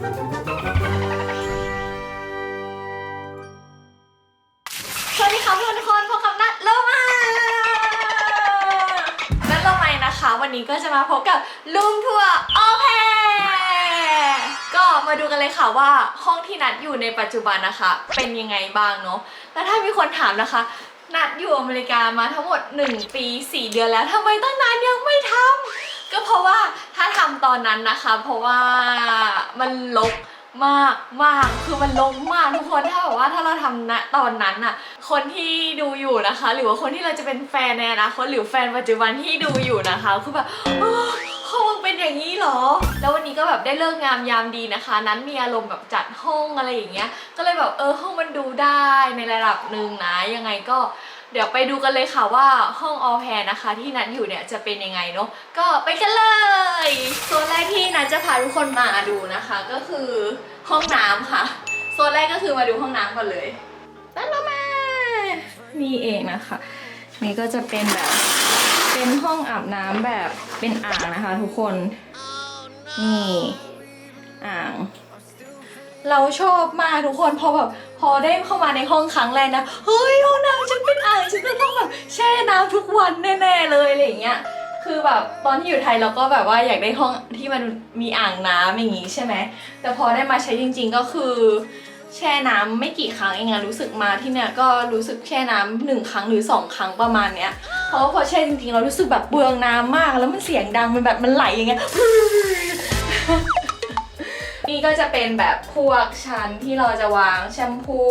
สวัสดีค่ะทุกคนพบกับนัดโลมานัดโลมานะคะ วันนี้ก็จะมาพบกับลุงทัวร์ออแพรก็มาดูกันเลยค่ะว่าห้องที่นัดอยู่ในปัจจุบันนะคะ เป็นยังไงบ้างเนาะแล้วถ้ามีคนถามนะคะ นัดอยู่อเมริกามาทั้งหมด 1 ปี 4 เดือนแล้วทำไมตั้งนานยังไม่ทำ ก็เพราะว่าถ้าทำตอนนั้นนะคะ เพราะว่ามันลกมากมากคือมันลงมากทุกคนถ้าแบบว่าถ้าเราทำณตอนนั้นน่ะคนที่ดูอยู่นะคะ หรือว่าคนที่เราจะเป็นแฟนในอนาคตหรือแฟนปัจจุบันที่ดูอยู่นะคะคือแบบเออห้องเป็นอย่างนี้เหรอ แล้ววันนี้ก็แบบได้เลิกงามยามดีนะคะ นั้นมีอารมณ์แบบจัดห้องอะไรอย่างเงี้ย ก็เลยแบบเออห้องมันดูได้ในระดับหนึ่งนะยังไงก็ เดี๋ยวไปดูกันเลยค่ะว่าห้องออแพรนะคะ ที่นัดอยู่เนี่ยจะเป็นยังไงเนาะก็ไปกันเลยโซนแรกที่นัดจะพาทุกคนมาดูนะคะ ก็คือห้องน้ำค่ะโซนแรกก็คือมาดูห้องน้ำก่อนเลยนั่นเรามานี่เองนะคะ นี่ก็จะเป็นแบบเป็นห้องอาบน้ำแบบเป็นอ่างนะคะ ทุกคนนี่อ่าง เราชอบมากทุกคนพอแบบ พอได้เข้ามาในห้องครั้งแรกนะ เฮ้ยห้องน้ำฉันเป็นอ่างฉันจะต้องแบบแช่น้ำทุกวันแน่ๆเลยอะไรอย่างเงี้ย คือแบบตอนที่อยู่ไทยเราก็แบบว่าอยากได้ห้องที่มันมีอ่างน้ำอย่างงี้ใช่ไหม แต่พอได้มาใช้จริง ๆก็คือแช่น้ำไม่กี่ครั้งเองอะรู้สึกมาที่เนี่ยก็รู้สึกแช่น้ำหนึ่งครั้งหรือสองครั้งประมาณเนี้ยเพราะว่าพอแช่จริงๆเรารู้สึกแบบเบืองน้ำมาก แล้วมันเสียงดังมันแบบมันไหลอย่างเงี้ย นี่ก็จะเป็นแบบพวกชั้นที่เราจะวางแชมพู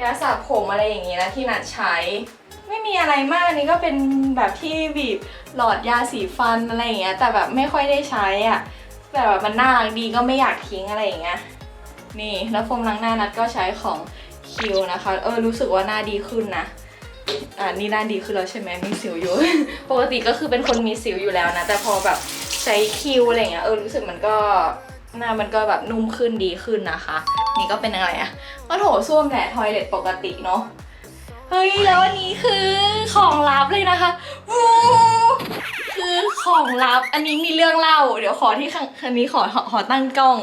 ยาสระผมอะไรอย่างนี้นะที่นัดใช้ ไม่มีอะไรมากนี่ก็เป็นแบบที่บีบหลอดยาสีฟันอะไรอย่างเงี้ยแต่แบบไม่ค่อยได้ใช้อะ่ะแต่แบบมันน่ารักดีก็ไม่อยากทิ้งอะไรอย่างเงี้ยนี่แล้วโฟมล้างหน้านัดก็ใช้ของคิวนะคะเออรู้สึกว่าหน้าดีขึ้นนะอ่านี่หน้าดีขึ้นแล้วใช่ไหมมีสิวอยู่ ปกติก็คือเป็นคนมีสิวอยู่แล้วนะ แต่พอแบบใช้คิวอะไรเงี้ยเออรู้สึกมันก็ หน้ามันก็แบบนุ่มขึ้นดีขึ้นนะคะ นี่ก็เป็นอะไรอะก็โถส้วมแหละทอยเล็ตปกติเนาะเฮ้ยแล้วอันนี้คือของลับเลยนะคะวูคือของลับอันนี้มีเรื่องเล่า เดี๋ยวขอที่ข้างคันนี้ขอขอขอตั้งกล้อง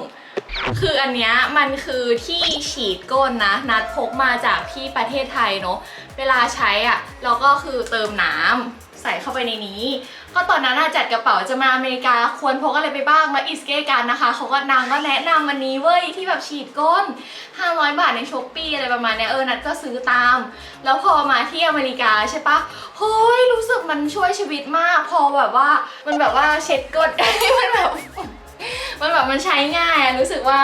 คืออันเนี้ยมันคือที่ฉีดก้นนะ นัดพกมาจากที่ประเทศไทยเนาะเวลาใช้อะเราก็คือเติมน้ำใส่เข้าไปในนี้ ก็ตอนนั้นอะจัดกระเป๋าจะมาอเมริกาควรพกอะไรไปบ้างแล้วอิสเก้กันนะคะเขาก็นางก็แนะนำวันนี้เว้ยที่แบบฉีดก้น 500 บาทในช้อปปี้อะไรประมาณเนี้ยเออนัดก็ซื้อตาม แล้วพอมาที่อเมริกาใช่ปะเฮ้ยรู้สึกมันช่วยชีวิตมาก พอแบบว่ามันแบบว่าเช็ดก้น มันแบบมันแบบมันใช้ง่ายรู้สึกว่า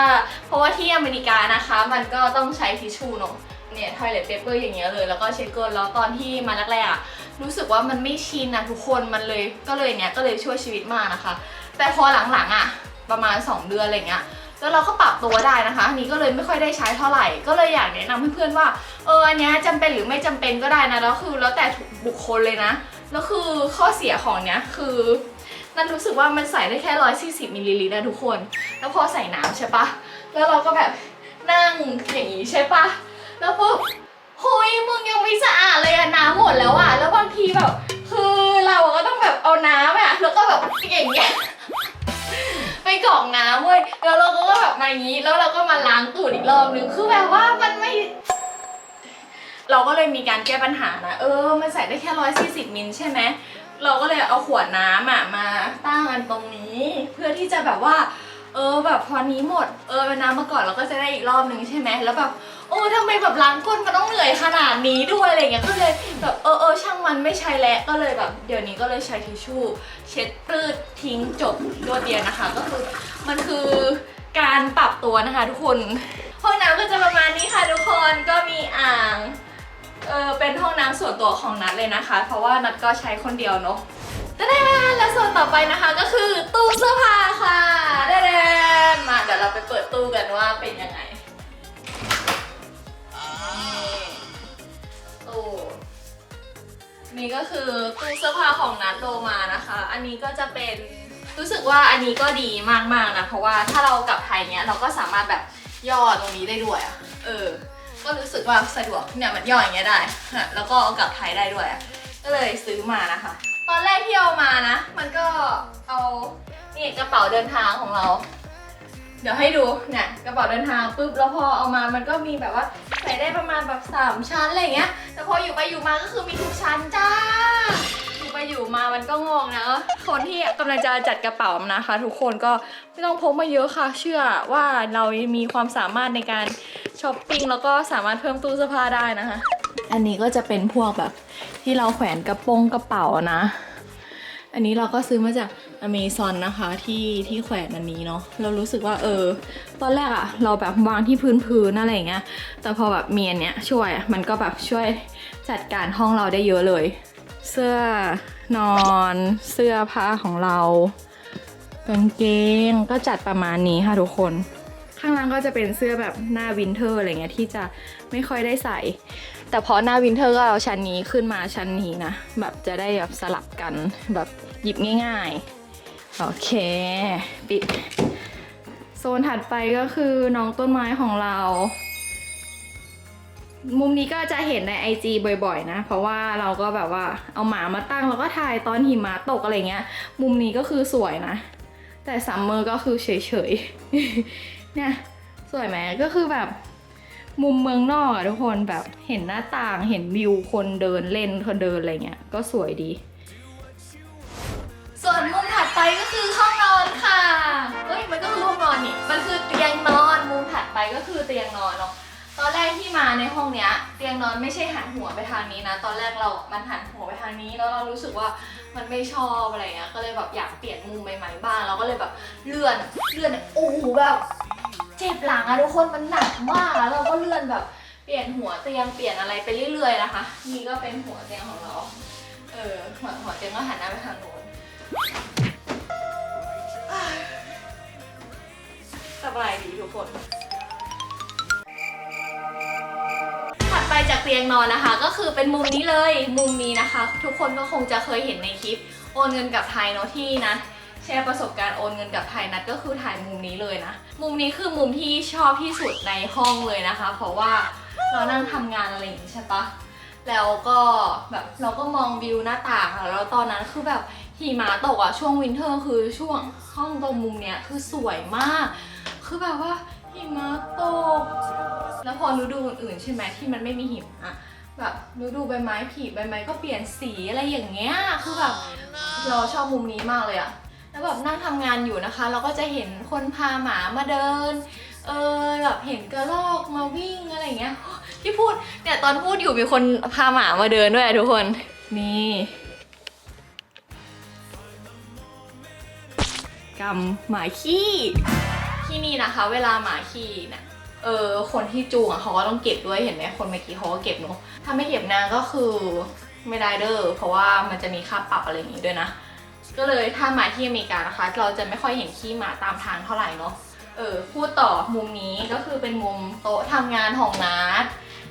เพราะว่าที่อเมริกานะคะ มันก็ต้องใช้ทิชชู่เนอะเนี่ยทอยเล t เปเปอร์อย่างเงี้ยเลย แล้วก็เช็ดก้นแล้วตอนที่มาแรกๆอะ รู้สึกว่ามันไม่ชินอะทุกคนมันเลยก็เลยเนี้ยก็เลยช่วยชีวิตมากนะคะ แต่พอหลังๆอะประมาณ 2 เดือนอะไรเงี้ยแล้วเราก็ปรับตัวได้นะคะอันนี้ก็เลยไม่ค่อยได้ใช้เท่าไหร่ ก็เลยอยากแนะนำให้เพื่อนๆว่าเอออันเนี้ยจำเป็นหรือไม่จำเป็นก็ได้นะแล้วคือแล้วแต่บุคคลเลยนะแล้วคือข้อเสียของเนี้ยคือนั่นรู้สึกว่ามันใส่ได้แค่ร้อยสี่สิบมิลลิลิตรนะทุกคน แล้วพอใส่น้ำใช่ปะแล้วเราก็แบบนั่งอย่างนี้ใช่ปะแล้วปุ๊บ หุยมึงยังไม่สะอาดเลยอะน้ำหมดแล้วอะแล้วบางทีแบบ คือเราก็ต้องแบบเอาน้ำอะแล้วก็แบบอย่างเงี้ยไปกรอกน้ำเว้ยแล้วเราก็แบบมาอย่างนี้ แล้วเราก็มาล้างตูดอีกรอบนึงคือแบบว่ามันไม่ เราก็เลยมีการแก้ปัญหานะเออ มันใส่ได้แค่ร้อยสี่สิบมิลใช่ไหมเราก็เลยเอาขวดน้ำอะมาตั้งอันตรงนี้ เพื่อที่จะแบบว่า เออแบบพอนี้หมด เออเอาน้ำมาก่อนเราก็จะได้อีกรอบนึงใช่ไหมแล้วแบบ โอ้ทำไมแบบล้างก้นมันต้องเหนื่อยขนาดนี้ด้วยอะไรเงี้ยก็เลยแบบเออเออช่างมันไม่ใช้แล้วก็เลยแบบเดี๋ยวนี้ก็เลยใช้ทิชชู่ เช็ดปลืดทิ้งจบรวดเดียวนะคะ ก็คือมันคือการปรับตัวนะคะทุกคนห้องน้ำก็จะประมาณนี้ค่ะทุกคนก็มีอ่างเออเป็นห้องน้ำส่วนตัวของนัดเลยนะคะ เพราะว่านัดก็ใช้คนเดียวเนาะตะแดนและส่วนต่อไปนะคะก็คือตู้เสื้อผ้าค่ะตะแดนมาเดี๋ยวเราไปเปิดตู้กันว่าเป็นยังไง นี่ก็คือตู้เสื้อผ้าของนัดโลมานะคะ อันนี้ก็จะเป็นรู้สึกว่าอันนี้ก็ดีมากๆนะ เพราะว่าถ้าเรากลับไทยเนี้ยเราก็สามารถแบบย่อตรงนี้ได้ด้วยอะเออ ก็รู้สึกว่าสะดวกเนี่ยมันย่ออย่างเงี้ยได้ฮะแล้วก็เอากลับไทยได้ด้วยอะก็เลยซื้อมานะคะ ตอนแรกที่เอามานะ มันก็เอานี่กระเป๋าเดินทางของเรา เดี๋ยวให้ดูเนี่ยกระเป๋าเดินทางปุ๊บแล้วพอเอามามันก็มีแบบว่าใส่ได้ประมาณแบบสามชั้นอะไรเงี้ยแต่พออยู่ไปอยู่มาก็คือมีทุกชั้นจ้าอยู่ไปอยู่มามันก็งงนะคนที่กำลังจะจัดกระเป๋านะคะ ทุกคนก็ไม่ต้องพกมาเยอะค่ะ เชื่อว่าเรามีความสามารถในการช้อปปิ้งแล้วก็สามารถเพิ่มตู้เสื้อผ้าได้นะคะ อันนี้ก็จะเป็นพวกแบบที่เราแขวนกระโปรงกระเป๋านะ อันนี้เราก็ซื้อมาจากอเมซอนนะคะที่ที่แขวนอันนี้เนาะเรารู้สึกว่าเออ ตอนแรกอะเราแบบวางที่พื้นพื้นอะไรอย่างเงี้ยแต่พอแบบเมีอันเนี้ยช่วยมันก็แบบช่วยจัดการห้องเราได้เยอะเลย เสื้อนอนเสื้อผ้าของเรากางเกงก็จัดประมาณนี้ค่ะทุกคนข้างล่างก็จะเป็นเสื้อแบบหน้าวินเทอร์อะไรเงี้ยที่จะไม่ค่อยได้ใส่ แต่พอหน้าวินเทอร์ก็เอาชั้นนี้ขึ้นมาชั้นนี้นะ แบบจะได้แบบสลับกันแบบหยิบง่ายๆ โอเค ปิด โซนถัดไปก็คือน้องต้นไม้ของเรา มุมนี้ก็จะเห็นใน IG บ่อยๆ นะ เพราะว่าเราก็แบบว่าเอาหมามาตั้งแล้วก็ถ่ายตอนหิมะตกอะไรเงี้ย มุมนี้ก็คือสวยนะ แต่ซัมเมอร์ก็คือเฉยๆ เนี่ยสวยไหมก็คือแบบ มุมเมืองนอกอะทุกคนแบบเห็นหน้าต่างเห็นวิวคนเดินเล่นคนเดินอะไรเงี้ยก็สวยดี ส่วนมุมถัดไปก็คือห้องนอนค่ะเฮ้ยมันก็คือห้องนอนนี่มันคือเตียงนอนมุมถัดไปก็คือเตียงนอนเนาะตอนแรกที่มาในห้องเนี้ย เตียงนอนไม่ใช่หันหัวไปทางนี้นะ ตอนแรกเรา มันหันหัวไปทางนี้แล้วเรารู้สึกว่ามันไม่ชอบอะไรเงี้ยก็เลยแบบอยากเปลี่ยนมุมใหม่ๆบ้างเราก็เลยแบบเลื่อนเลื่อนโอ้โหแบบ เจ็บหลังอะทุกคนมันหนักมากแล้วเราก็เลื่อนแบบ เปลี่ยนหัวเตียงเปลี่ยนอะไรไปเรื่อยๆนะคะ นี่ก็เป็นหัวเตียงของเรา เออหัวหัวเตียงก็หันหน้าไปทางโน้นสบายดีทุกคนถัดไปจากเตียงนอนนะคะ ก็คือเป็นมุมนี้เลยมุมนี้นะคะ ทุกคนก็คงจะเคยเห็นในคลิปโอนเงินกับไทยเนาะที่นะ แชร์ประสบการณ์โอนเงินกับไทยนัดก็คือถ่ายมุมนี้เลยนะ มุมนี้คือมุมที่ชอบที่สุดในห้องเลยนะคะ เพราะว่าเรานั่งทำงานอะไรอย่างนี้ใช่ปะแล้วก็แบบเราก็มองวิวหน้าต่างแล้วตอนนั้นคือแบบหิมะตกอะช่วงวินเทอร์คือช่วงห้องตรงมุมเนี้ยคือสวยมาก คือแบบว่าหิมะตก แล้วพอฤดูอื่นๆใช่ไหมที่มันไม่มีหิมะแบบฤดูใบไม้ผลิใบไม้ก็เปลี่ยนสีอะไรอย่างเงี้ยคือแบบเราชอบมุมนี้มากเลยอะ แล้วแบบนั่งทำงานอยู่นะคะ เราก็จะเห็นคนพาหมามาเดิน เออแบบเห็นกระรอกมาวิ่งอะไรอย่างเงี้ยที่พูดเนี่ยตอนพูดอยู่มีคนพาหมามาเดินด้วยทุกคนนี่กำหมาขี้ที่นี่นะคะ เวลาหมาขี้เนี่ยเออคนที่จูงอะเขาก็ต้องเก็บด้วยเห็นไหมคนเมื่อกี้เขาก็เก็บเนอะถ้าไม่เก็บนางก็คือไม่ได้เด้อเพราะว่ามันจะมีค่าปรับอะไรอย่างงี้ด้วยนะ ก็เลยถ้ามาที่อเมริกานะคะ เราจะไม่ค่อยเห็นขี้หมาตามทางเท่าไหร่เนาะเออพูดต่อมุมนี้ก็คือเป็นมุมโต๊ะทำงานของนัด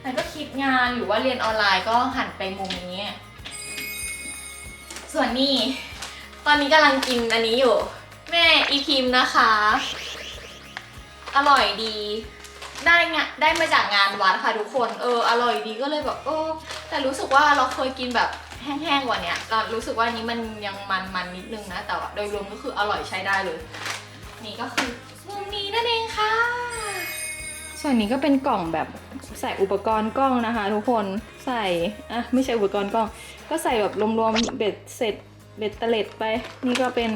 นัดก็คิดงานหรือว่าเรียนออนไลน์ก็หันไปมุมนี้ ส่วนนี้ตอนนี้กำลังกินอันนี้อยู่ แม่อีพิมนะคะ อร่อยดีได้งะได้มาจากงานวัดค่ะทุกคน เออ อร่อยดีก็เลยแบบเออแต่รู้สึกว่าเราเคยกินแบบ แห้งๆกว่าเนี้ยเรารู้สึกว่าอันนี้มันยังมันๆนิดนึงนะ แต่ว่าโดยรวมก็คืออร่อยใช้ได้เลย นี่ก็คือมุมนี้นั่นเองค่ะ ส่วนนี้ก็เป็นกล่องแบบใส่อุปกรณ์กล้องนะคะ ทุกคนใส่อะไม่ใช่อุปกรณ์กล้อง ก็ใส่แบบรวมๆเบ็ดเสร็จเบ็ดเตล็ดไป นี่ก็เป็น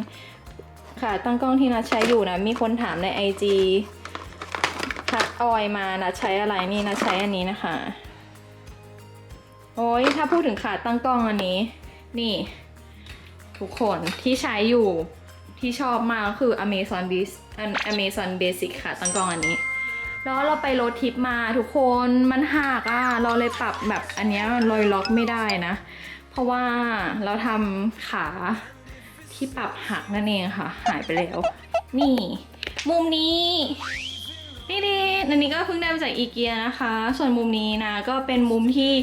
ขาตั้งกล้องที่นัดใช้อยู่นะ มีคนถามใน IG คัดออยมานัดใช้อะไรนี่นัดใช้อันนี้นะคะ โอ้ยถ้าพูดถึงขาตั้งกล้องอันนี้ นี่ ทุกคนที่ใช้อยู่ที่ชอบมากก็คือ Amazon Bis อัน Amazon Basic ค่ะตั้งกล้องอันนี้ แล้วเราไปโรดทริปมาทุกคนมันหักอะเราเลยปรับแบบอันนี้มันลอยล็อกไม่ได้นะ เพราะว่าเราทำขาที่ปรับหักนั่นเองค่ะ หายไปแล้ว นี่ มุมนี้ นี่ดิอันนี้ก็เพิ่งได้มาจากอีเกียนะคะ ส่วนมุมนี้นะก็เป็นมุมที่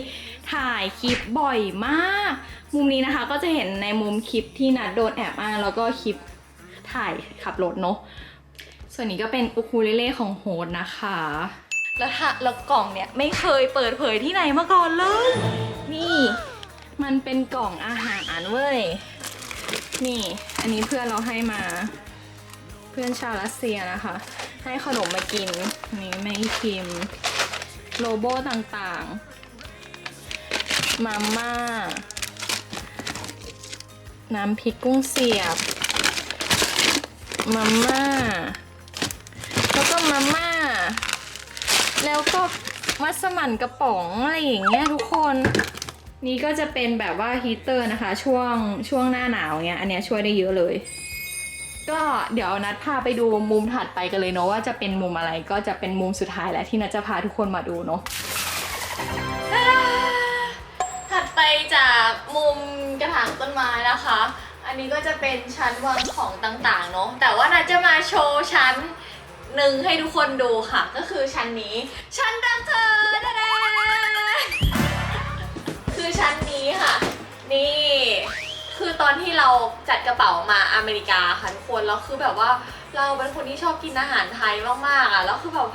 ถ่ายคลิปบ่อยมาก มุมนี้นะคะก็จะเห็นในมุมคลิปที่นัดโดนแอบอ้างแล้วก็คลิปถ่ายขับรถเนาะ ส่วนนี้ก็เป็นอุคูเลเล่ของโฮสนะคะ แล้วถ้าแล้วกล่องเนี่ยไม่เคยเปิดเผยที่ไหนมาก่อนเลย นี่ มันเป็นกล่องอาหารเว้ย นี่ อันนี้เพื่อนเราให้มา เพื่อนชาวรัสเซียนะคะ ให้ขนมมากินนี่ไม่คิมโลโบต่างๆ มาม่า น้ำพริกกุ้งเสียบ มาม่า แล้วก็มาม่า แล้วก็มัสมั่นกระป๋องอะไรอย่างเงี้ยทุกคน นี่ก็จะเป็นแบบว่าฮีเตอร์นะคะ ช่วงช่วงหน้าหนาวเงี้ย อันเนี้ยช่วยได้เยอะเลย ก็เดี๋ยวนัดพาไปดูมุมถัดไปกันเลยเนาะว่าจะเป็นมุมอะไรก็จะเป็นมุมสุดท้ายแล้วที่นัดจะพาทุกคนมาดูเนาะถัดไปจากมุมกระถางต้นไม้นะคะ อันนี้ก็จะเป็นชั้นวางของต่างๆเนาะแต่ว่านัดจะมาโชว์ชั้นหนึ่งให้ทุกคนดูค่ะ ก็คือชั้นนี้ ชั้นรักเธอดาดาคือชั้นนี้ค่ะ นี่ คือตอนที่เราจัดกระเป๋ามาอเมริกาค่ะทุกคนแล้วคือแบบว่าเราเป็นคนที่ชอบกินอาหารไทยมากๆอะแล้วคือแบบ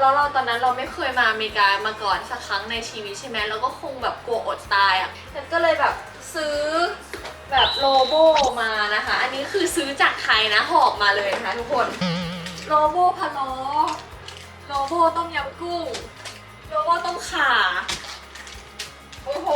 แล้วเราตอนนั้นเราไม่เคยมาอเมริกามาก่อนสักครั้งในชีวิตใช่ไหมเราก็คงแบบกลัวอดตายอะก็เลยแบบซื้อแบบโลโบมานะคะ อันนี้คือซื้อจากไทยนะหอบมาเลยนะคะทุกคนโลโบพะโล้โลโบต้มยำกุ้งโลโบต้มข่า โอ้โห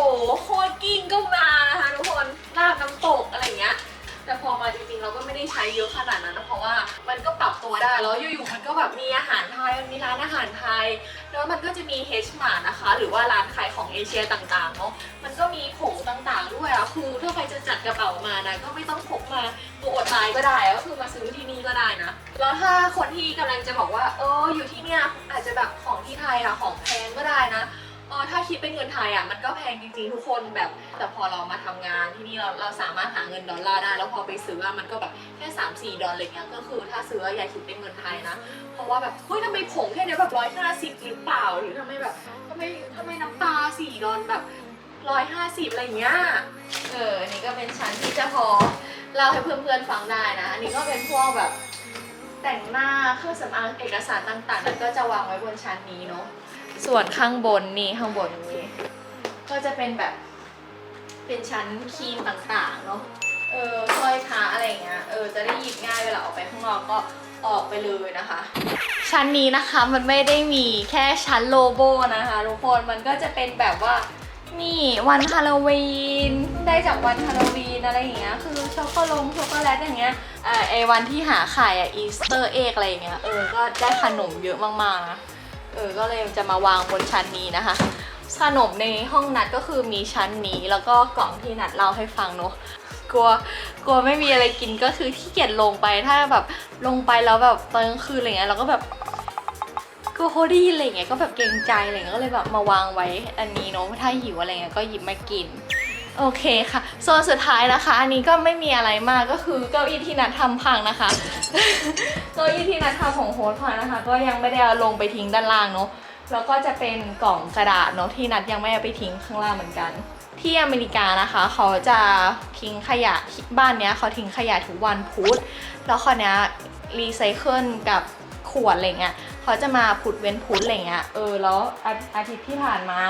โคตรกิ้งก็มานะคะทุกคนลาบน้ำตกอะไรอย่างเงี้ย แต่พอมาจริงๆเราก็ไม่ได้ใช้เยอะขนาดนั้นนะเพราะว่ามันก็ปรับตัวได้แล้วอยู่ๆมันก็แบบมีอาหารไทยมันมีร้านอาหารไทย แล้วมันก็จะมีเฮชมาร์นะคะ หรือว่าร้านขายของเอเชียต่างๆเนาะมันก็มีผงต่างๆด้วยอะคือถ้าใครจะจัดกระเป๋ามานะก็ไม่ต้องพกมาตัวอดตายก็ได้ก็คือมาซื้อที่นี่ก็ได้นะแล้วถ้าคนที่กำลังจะบอกว่าเอออยู่ที่เนี่ยอาจจะแบบของที่ไทยอะของแพงก็ได้นะ คิดเป็นเงินไทยอะมันก็แพงจริงๆทุกคนแบบ แต่พอเรามาทำงานที่นี่เราเราสามารถหาเงินดอลลาร์ได้ แล้วพอไปซื้ออะมันก็แบบแค่3ามสี่ดอลลาร์อะไรเงี้ยก็คือถ้าซื้ออย่าคิดเป็นเงินไทยนะ เพราะว่าแบบเฮ้ยทำไมผงแค่เนี้ยแบบร้อยห้าสิบหรือเปล่าหรือทำไมแบบทำไมทำไมน้ำปลาสี่ดอลลาร์แบบร้อยห้าสิบอะไรเงี้ยเอออันนี้ก็เป็นชั้นที่จะพอเล่าให้เพื่อนๆฟังได้นะ อันนี้ก็เป็นพวกแบบแต่งหน้าเครื่องสำอางเอกสารต่างๆ แล้วก็จะวางไว้บนชั้นนี้เนาะ ส่วนข้างบนนี่ข้างบนนี้ ก็จะเป็นแบบเป็นชั้นครีมต่างๆเนาะเออสร้อยพระอะไรอย่างเงี้ยเออจะได้หยิบง่ายเวลาออกไปข้างนอกก็ออกไปเลยนะคะ ชั้นนี้นะคะมันไม่ได้มีแค่ชั้นโลโบนะคะทุกคนมันก็จะเป็นแบบว่านี่วันฮาโลวีนได้จากวันฮาโลวีนอะไรอย่างเงี้ยคือช็อกโกแลตช็อกโกแลตอย่างเงี้ยเออไอวันที่หาขายอะอีสเตอร์เอ็กอะไรอย่างเงี้ยเออก็ได้ขนมเยอะมากๆนะ เออก็เลยจะมาวางบนชั้นนี้นะคะ ขนมในห้องนัดก็คือมีชั้นนี้แล้วก็กล่องที่นัดเล่าให้ฟังเนอะกลัวกลัวไม่มีอะไรกินก็คือที่เกียจลงไปถ้าแบบลงไปแล้วแบบตอนกลางคืนอะไรเงี้ยเราก็แบบกลัวโคดีอะไรเงี้ยก็แบบเกรงใจอะไรเงี้ยก็เลยแบบมาวางไว้อันนี้เนอะถ้าหิวอะไรเงี้ยก็หยิบมากิน โอเคค่ะโซนสุดท้ายนะคะ อันนี้ก็ไม่มีอะไรมากก็คือเก้าอี้ที่นัดทำพังนะคะ เก้าอี้ที่นัดทำของโฮสต์พังนะคะ ก็ยังไม่ได้เอาลงไปทิ้งด้านล่างเนาะแล้วก็จะเป็นกล่องกระดาษเนาะที่นัดยังไม่เอาไปทิ้งข้างล่างเหมือนกัน ที่อเมริกานะคะ เขาจะทิ้งขยะบ้านเนี้ยเขาทิ้งขยะทุกวันพุธแล้วคราวเนี้ยรีไซเคิลกับขวดอะไรเงี้ยเขาจะมาพุธเว้นพุธอะไรเงี้ยเออแล้วอาอาทิตย์ที่ผ่านมา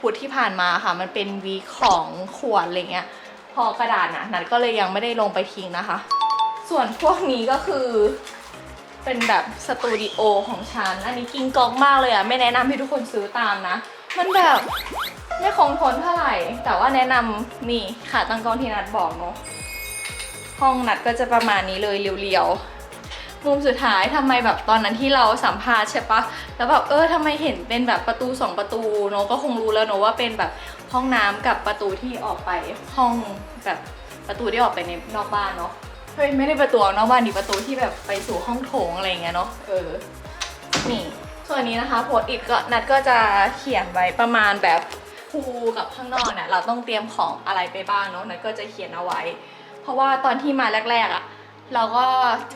พุธที่ผ่านมาค่ะ มันเป็นวีของขวดอะไรเงี้ย พอกระดาษนะนัดก็เลยยังไม่ได้ลงไปทิ้งนะคะ ส่วนพวกนี้ก็คือ เป็นแบบสตูดิโอของฉัน อันนี้กินกองมากเลยอะไม่แนะนำให้ทุกคนซื้อตามนะ มันแบบไม่คงทนเท่าไหร่ แต่ว่าแนะนำนี่ค่ะตั้งกล้องที่นัดบอกเนาะห้องนัดก็จะประมาณนี้เลยเรียวๆ มุมสุดท้ายทำไมแบบตอนนั้นที่เราสัมภาษณ์ใช่ปะแล้วแบบเออทำไมเห็นเป็นแบบประตูสองประตูเนอะก็คงรู้แล้วเนอะว่าเป็นแบบห้องน้ำกับประตูที่ออกไปห้องแบบประตูที่ออกไปในนอกบ้านเนาะเฮ้ยไม่ได้ประตูนอกบ้านดิประตูที่แบบไปสู่ห้องโถงอะไรเงี้ยเนาะเออนี่ส่วนนี้นะคะโพสต์อิทก็นัดก็จะเขียนไว้ประมาณแบบภูกับข้างนอกเนี่ยเราต้องเตรียมของอะไรไปบ้างเนาะนัดก็จะเขียนเอาไว้ เพราะว่าตอนที่มาแรกๆอะ่ะ เราก็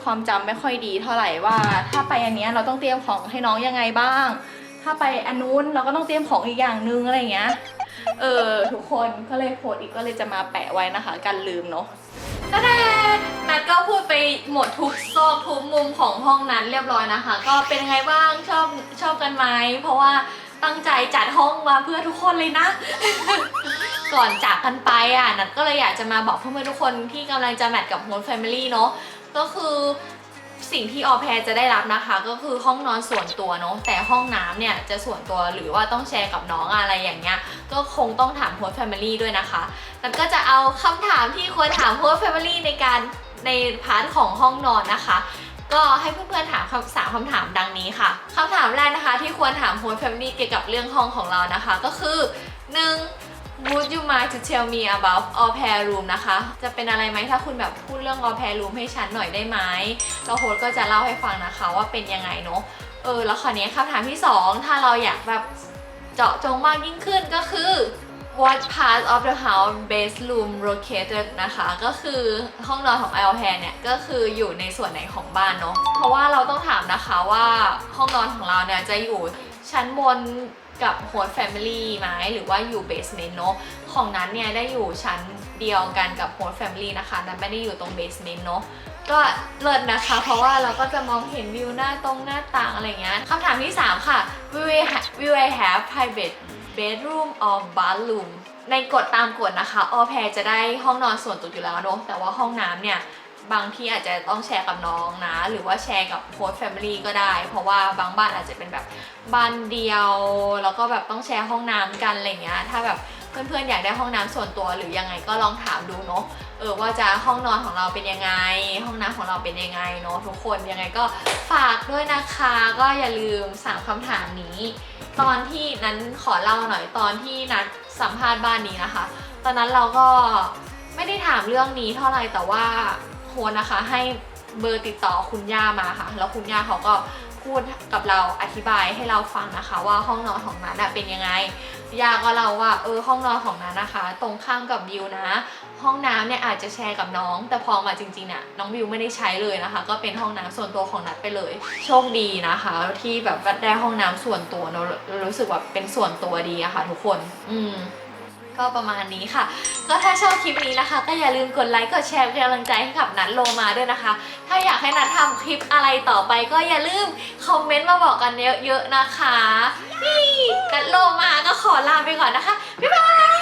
ความจำไม่ค่อยดีเท่าไหร่ว่า ถ้าไปอันเนี้ยเราต้องเตรียมของให้น้องยังไงบ้าง ถ้าไปอันนู้นเราก็ต้องเตรียมของอีกอย่างนึงอะไรเงี้ยเออทุกคนก็เลยโพสอีกก็เลยจะมาแปะไว้นะคะกันลืมเนาะตะแดนัดก็พูดไปหมดทุกซอกทุกมุมของห้องนั้นเรียบร้อยนะคะ ก็เป็นไงบ้างชอบชอบกันไหมเพราะว่าตั้งใจจัดห้องมาเพื่อทุกคนเลยนะ ก่อนจากกันไปอะนัดก็เลยอยากจะมาบอกเพื่อนๆทุกคนที่กำลังจะแมทกับโฮสต์แฟมิลี่เนาะก็คือสิ่งที่ออแพรจะได้รับนะคะ ก็คือห้องนอนส่วนตัวเนาะแต่ห้องน้ำเนี่ยจะส่วนตัวหรือว่าต้องแชร์กับน้องอะไรอย่างเงี้ยก็คงต้องถามโฮสต์แฟมิลี่ด้วยนะคะนันก็จะเอาคำถามที่ควรถามโฮสต์แฟมิลี่ในการในพาร์ทของห้องนอนนะคะ ก็ให้เพื่อนๆถามคำสามคำถามดังนี้ค่ะคำถามแรกนะคะ ที่ควรถามโฮสต์แฟมิลี่เกี่ยวกับเรื่องห้องของเรานะคะ ก็คือ 1. Would you mind to tell me about au pair room นะคะ จะเป็นอะไรไหมถ้าคุณแบบพูดเรื่อง au pair room ให้ฉันหน่อยได้ไหมแล้วโฮสก็จะเล่าให้ฟังนะคะว่าเป็นยังไงเนาะ เออ แล้วคราวนี้คำถามที่ 2 ถ้าเราอยากแบบเจาะจงมากยิ่งขึ้นก็คือ what part of the house bedroom located นะคะ ก็คือห้องนอนของ i l p a i r เนี่ยก็คืออยู่ในส่วนไหนของบ้านเนาะ เพราะว่าเราต้องถามนะคะว่าห้องนอนของเราเนี่ยจะอยู่ชั้นบน กับ host family ไหมหรือว่าอยู่ basement เนาะของนั้นเนี่ยได้อยู่ชั้นเดียวกันกับ host family นะคะนั้นไม่ได้อยู่ตรง basement เนาะก็เลิศนะคะ เพราะว่าเราก็จะมองเห็นวิวหน้าตรงหน้าต่างอะไรเงี้ยคำถามที่ 3 ค่ะ will I ha- will I have private bedroom or bathroom ในกฎตามกฎนะคะ ออแพรจะได้ห้องนอนส่วนตัวอยู่แล้วเนอะแต่ว่าห้องน้ำเนี่ย บางที่อาจจะต้องแชร์กับน้องนะ หรือว่าแชร์กับโฮสต์แฟมิลี่ก็ได้ เพราะว่าบางบ้านอาจจะเป็นแบบบ้านเดียว แล้วก็แบบต้องแชร์ห้องน้ำกันอะไรเงี้ยถ้าแบบเพื่อนๆอยากได้ห้องน้ำส่วนตัวหรือยังไงก็ลองถามดูเนาะเออว่าจะห้องนอนของเราเป็นยังไง ห้องน้ำของเราเป็นยังไงเนาะทุกคนยังไงก็ฝากด้วยนะคะ ก็อย่าลืมสามคำถามนี้ ตอนที่นั้นขอเล่าหน่อยตอนที่นัดสัมภาษณ์บ้านนี้นะคะ ตอนนั้นเราก็ไม่ได้ถามเรื่องนี้เท่าไหร่แต่ว่า โฮสนะคะ ให้เบอร์ติดต่อคุณย่ามาค่ะ แล้วคุณย่าเขาก็พูดกับเราอธิบายให้เราฟังนะคะ ว่าห้องนอนของนั้นเป็นยังไงย่าก็เล่าว่าเออห้องนอนของนั้นนะคะ ตรงข้ามกับวิวนะ ห้องน้ำเนี่ยอาจจะแชร์กับน้อง แต่พอมาจริงๆเนี่ยน้องวิวไม่ได้ใช้เลยนะคะ ก็เป็นห้องน้ำส่วนตัวของนัดไปเลย โชคดีนะคะ ที่แบบได้ห้องน้ำส่วนตัวเนอะรู้สึกว่าเป็นส่วนตัวดีอะค่ะทุกคน อืม ก็ประมาณนี้ค่ะ ก็ถ้าชอบคลิปนี้นะคะ ก็อย่าลืมกดไลค์กดแชร์เป็นกำลังใจให้กับนัทโลมาด้วยนะคะ ถ้าอยากให้นัททำคลิปอะไรต่อไป ก็อย่าลืมคอมเมนต์มาบอกกันเยอะๆนะคะนี่นัทโลมาก็ขอลาไปก่อนนะคะบ๊ายบาย